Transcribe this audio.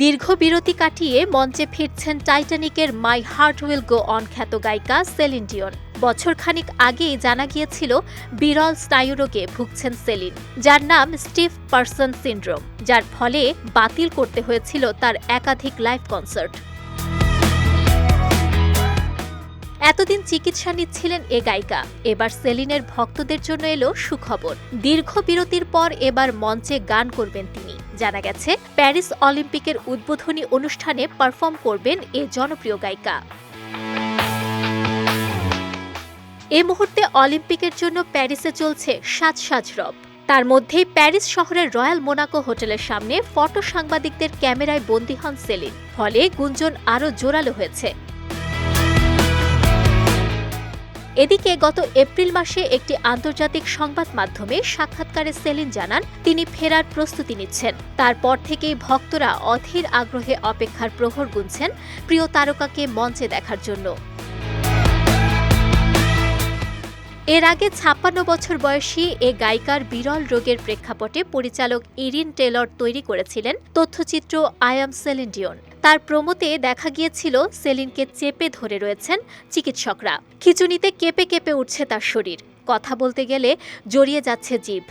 দীর্ঘ বিরতি কাটিয়ে মঞ্চে ফিরছেন টাইটানিকের My Heart Will Go On খ্যাত গায়িকা সেলিন ডিওন বছরখানিক আগেই জানা গিয়েছিল, বিরল স্নায়ুরোগে ভুগছেন সেলিন, যার নাম স্টিভ পার্সন সিন্ড্রোম যার ফলে বাতিল করতে হয়েছিল তার একাধিক লাইভ কনসার্ট এতদিন চিকিৎসা নিচ্ছিলেন এ গায়িকা। এবার সেলিনের ভক্তদের জন্য এলো সুখবর। দীর্ঘ বিরতির পর এবার মঞ্চে গান করবেন তিনি। জানা গেছে, প্যারিস অলিম্পিকের উদ্বোধনী অনুষ্ঠানে পারফর্ম করবেন এ জনপ্রিয় গায়িকা। এ মুহূর্তে অলিম্পিকের জন্য প্যারিসে চলছে সাজ সাজ রব তার মধ্যেই প্যারিস শহরের রয়্যাল মোনাকো হোটেলের সামনে ফটো সাংবাদিকদের ক্যামেরায় বন্দী হন সেলিন। ফলে গুঞ্জন আরও জোরালো হয়েছে। এদিকে গত এপ্রিল মাসে একটি আন্তর্জাতিক সংবাদ মাধ্যমে সাক্ষাৎকারে সেলিন জানান, তিনি ফেরার প্রস্তুতি নিচ্ছেন। তারপর থেকেই ভক্তরা অধীর আগ্রহে অপেক্ষার প্রহর গুনছেন প্রিয় তারকাকে মঞ্চে দেখার জন্য। এর আগে ছাপ্পান্ন বছর বয়সী এ গায়িকার বিরল রোগের প্রেক্ষাপটে পরিচালক ইরিন টেলর তৈরি করেছিলেন তথ্যচিত্র আই এম সেলিন ডিওন। তার প্রমোতে দেখা গিয়েছিল সেলিনকে চেপে ধরে রয়েছেন চিকিৎসকরা। খিচুনিতে কেঁপে কেঁপে উঠছে তার শরীর। কথা বলতে গেলে জড়িয়ে যাচ্ছে জিভ